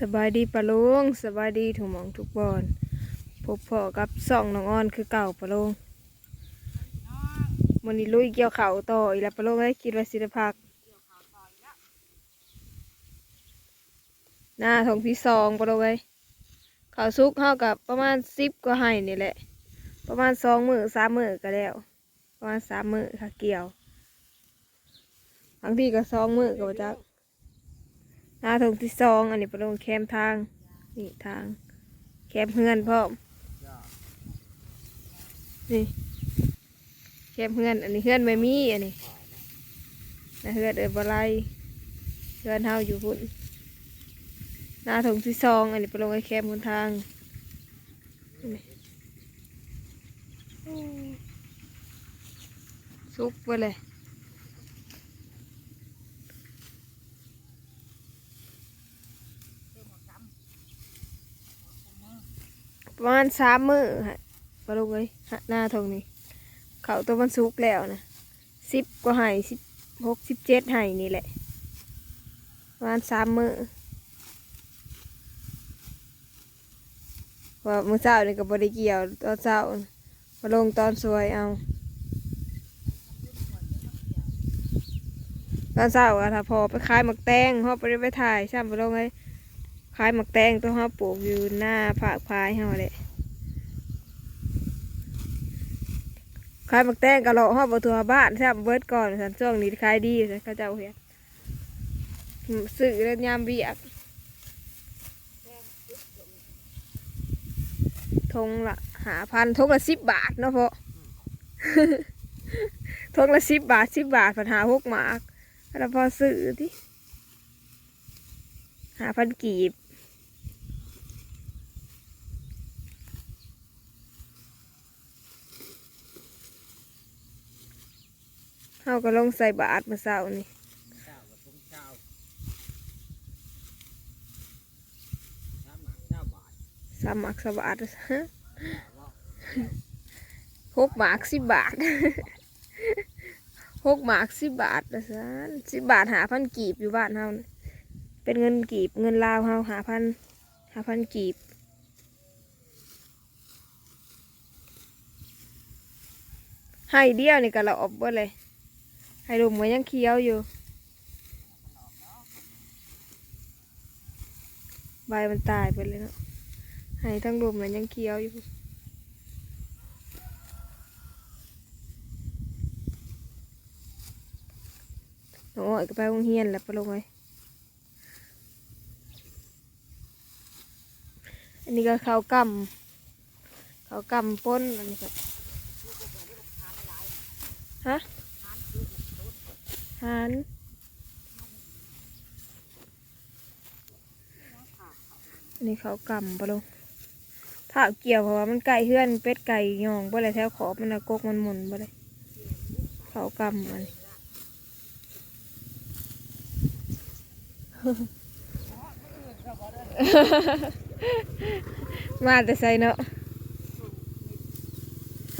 สบายดีปะลุงสบายดีถุงหมองทุกบอนพบพ่อกับส่องน้องอ้อนคือเก่าปะลุงมันนี้ลุยเกี่ยวเข่าต่ออีกแล้วปะลุงไอ้ยคิดว่าสิได้พักหน้าทองที่สองปะลุงไอ้ข่าวซุกเท่ากับประมาณสิบกว่าไห้นี่แหละ ประมาณสองมือสามมือก็แล้ว ประมาณสามมือค่ะเกี่ยวบางทีก็สองมือก็บ่จัก หน้าทงที่สองอันนี้ปลงแคมทางนี่ทาง แคมเฮือนพ่อนี่แคมเฮือน อันนี้เฮือนไม่มีอันนี้นะเฮือนเอิบบไรเฮือนเฮาอยู่พุ่นหน้าทงที่สองอันนี้ปลงไอแคมบนทางนี่ซุกไปเลย ประมาณสามมือฮะปลาลูกเอ้ยฮะหน้าทงนี้เขาตัวมันสุกแล้วนะสิบกว่าไห่สิบหกสิบเจ็ดไห่นี่แหละประมาณสามมือว่ามือเช้านี่กับบริเกี่ยวตอนเช้ามาลงตอนสวยเอาตอนเช้าอะถ้าพอไปขายหมักแตงเขาไปไปถ่ายช่ไหมลงไอ้ ขายหมักแตงตัวเขาปลูกอยู่หน้าผากพายเขาเลยขายหมักแตงกะโหลกเขาบตัวบ้านใช่ไหมเบิดก่อนสันช่วงนี้ขายดีสันเขาเจ้าเห็นซื้อแล้วยามเบียกทงละหาพันทงละสิบบาทเนาะพอทงละสิบบาทสิบบาทปัญหาหกหมากแล้วพอซื้อที่หาพันกีบ เขาก็ลงใส่บาทมาเศร้านี่สามหมากสามบาทฮะหกหมากสิบบาทหกหมากสิบบาทนะสันสิบบาทหาพันกีบอยู่บ้านเฮาเป็นเงินกีบเงินลาวเฮาหาพันหาพันกีบให้เดียวนี่ก็เราออบเบิดเลย ให้ลุมมันยังเคี้ยวอยู่ ใบมันตายไปเลยเนาะให้ทั้งลุมมันยังเคี้ยวอยู่น้องอ้อยก็ไปโรงเรียนแล้วปะลงไว้อันนี้ก็ข้าวกำข้าวกำป้นอันนี้ก็ฮะ หานอันนี้ข้าวกำปะลงถ้าเกี่ยวเพราะว่ามันไก่เฮือนเป็ดไก่ยองบ่เลยแถวขอบมันนะกกมันหมุนบ่เลยข้าวกำอันนี้มาแต่ใส่เนาะ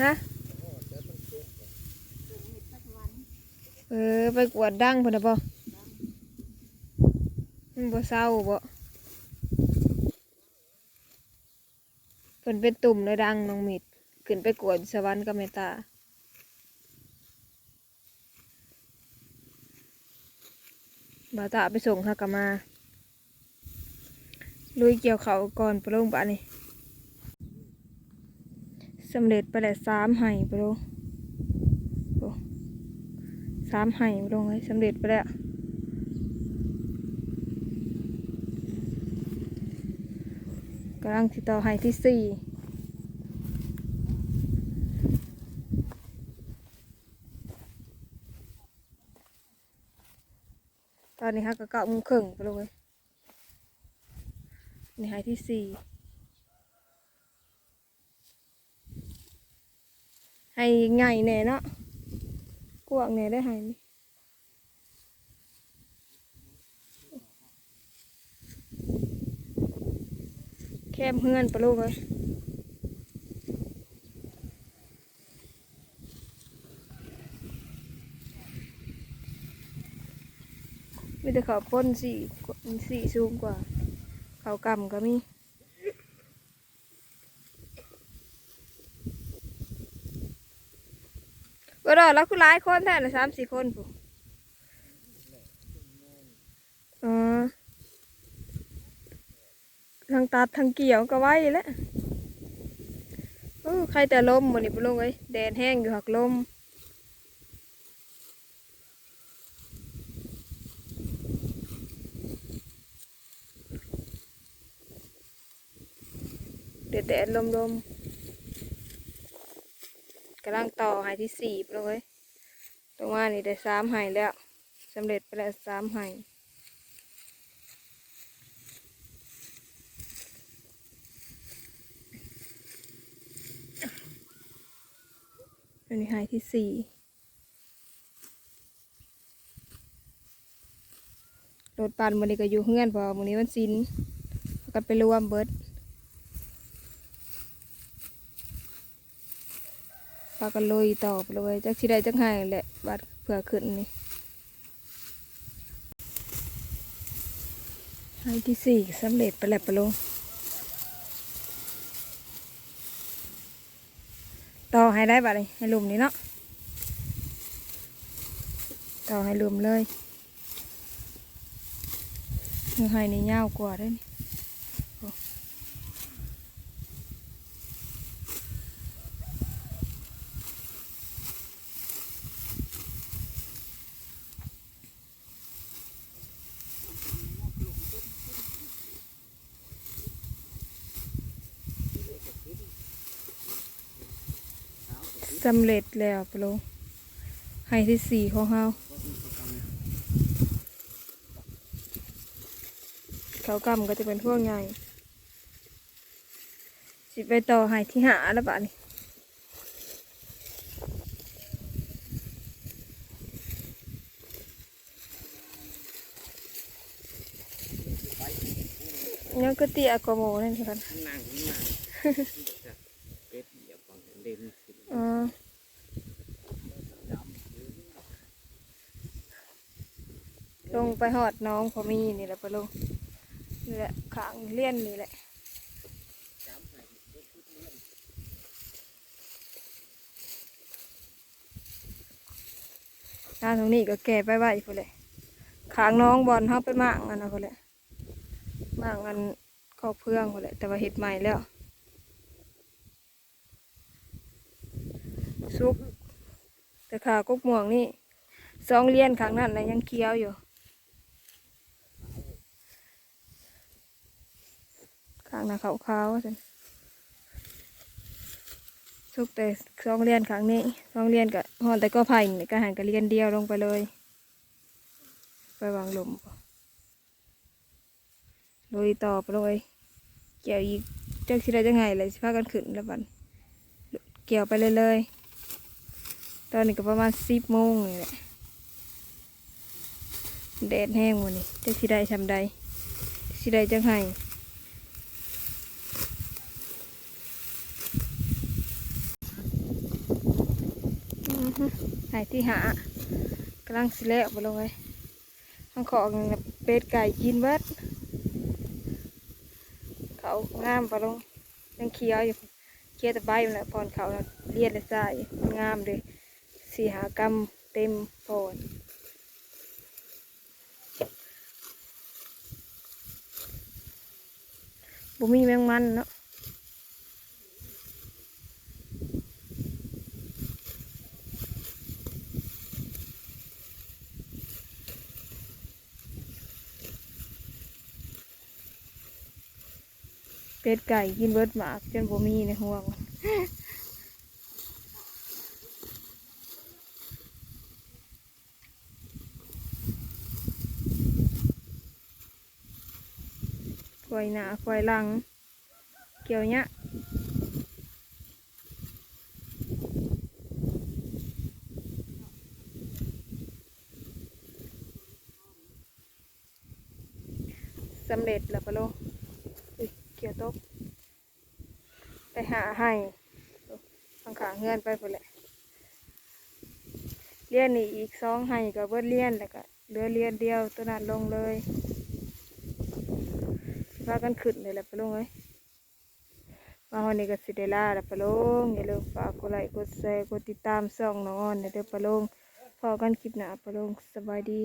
ฮะ เออไปกวดดังพอนะบ่มันบ่เศร้าบ่เพิ่นเป็นตุ่มเลยดังน้องมิดขึ้นไปกวดสวรรค์กับเมตตาบาตาไปส่งฮากามาลุยเกี่ยวเขาก่อนปะลงบะนี่สำเร็จไปแล้วสามไห่ปลงโอ้ สามไห่ปลงเลยสำเร็จไปแล้วกำลังติดต่อไห่ที่สี่ตอนนี้ฮะก็เกาโมงครึ่งไปลงเลยนี่หายที่สี่ให้ไงแน่เนาะ วางแน่ยได้หายนี่แคมเฮือนปะลูกเลยมีแต่เขาป้นสี่สี่สูงกว่า เขากำก็มี ก็ดอแล้วคือหลายคนแท้ละสามสี่คนผู้อ๋อทางตัดทางเกี่ยวก็ไว้แล้วโอ้ใครแต่ลมวันนี้ไปลงไว้ยแดดแห้งอยู่หักลมเดือดแดดลมลมำลังต่อหายที่สี่ไปเลยตรงว่านี่ได้สามหายแล้วสำเร็จไปแล้วสามหายอันนี้หายที่สี่รถปั่นมันนี้ก็อยู่เฮือนเพอมันนี้มันสินกันไปรวมเบิดากันลุยต่อไปเลยจักที่ใดจักให้แหละบัดเผื่อขึ้นนี่ให้ที่สี่สำเร็จไปแล้วปะลงต่อให้ได้บัดนี้ให้ลุมนี้เนาะต่อให้ลุมเลยมือให้นี่ยาวกว่าด้วยนี่ สำเร็จแล้วปะลุงให้ที่สี่ของเฮาเขากำก็จะเป็นพวกใหญ่สิไปต่อให้ที่หาแล้วบัดนี้ยังก็เตียกว่าหมูนั่นสิครับนั่งนั่งเป็ดเหยียบก่อนเด่นขึ้น อ๋อ ด ล งไปหอดน้องพอมีนี่แหละปะลุงนี่แหละขางเลี่ยนนี่แหละำจำให้เด็กขึ้นเลี้ยงหน้าตรงนี้ก็แก่ไปไหวพอเลยขางน้องบอลเขาไปมากันนะพอเลยมากันคอกเพื่องพอเลยแต่ว่าเห็ดใหม่แล้วซุกแต่ขากกม่วงนี่สองเลียนขางนั้นนะยังเคี้ยวอยู่างน้าขาวขาวๆสิซุกแต่สองเลียนขางนี้สองเลียนกับหอนแต่ก็ไผ่ก็หันกับเลียนเดียวลงไปเลย ไปวางหลุมโดยต่อไปเลยเกี่ยวอีกจักสิได้จังไงเลยสิพากันขึ้นแล้วบันเกี่ยวไปเลยเลยตอนนี้ก็ประมาณสิบโมงนี่แหละแดดแห้งวันนี้จะสิได้ทำใดสิได้จังไห้อือฮึ หายที่หากำลังสิแล้วไปลงเลยข้างของเป็ดไก่กินเบิดเขางามไปลงยังเคี้ยวอยู่เคี้ยวต่ใบมันแหละพอนเขาน่ะเลียดเลยใส่งามเลยสี่หากรรมเต็มโพนบุมีแมงมันเนาะ เป็ดไก่กินเบิดหมากจนบุมีในห่วงควายหน้าควายหลัง เกี่ยวเนี้ยสำเร็จแล้วปะโล อุ๊ยเกี่ยวตก ไปหาให้ทางขาเงื่อนไปพอแหละเลี้ยนนี่อีกสองให้กับเบิดเลี้ยนแล้วก็เหลือเลี้ยนเดียวตัวนั้นลงเลยพากันขึ้นเลยแหละปลงเอ้ยมาวันนี้ก็สิได้ลาแล้วปลงอย่าลืมฝากกดไลค์กดแชร์กดติดตามช่องน้องอ้อนเด้อปลงพอกันคลิปหน้าปลงสบายดี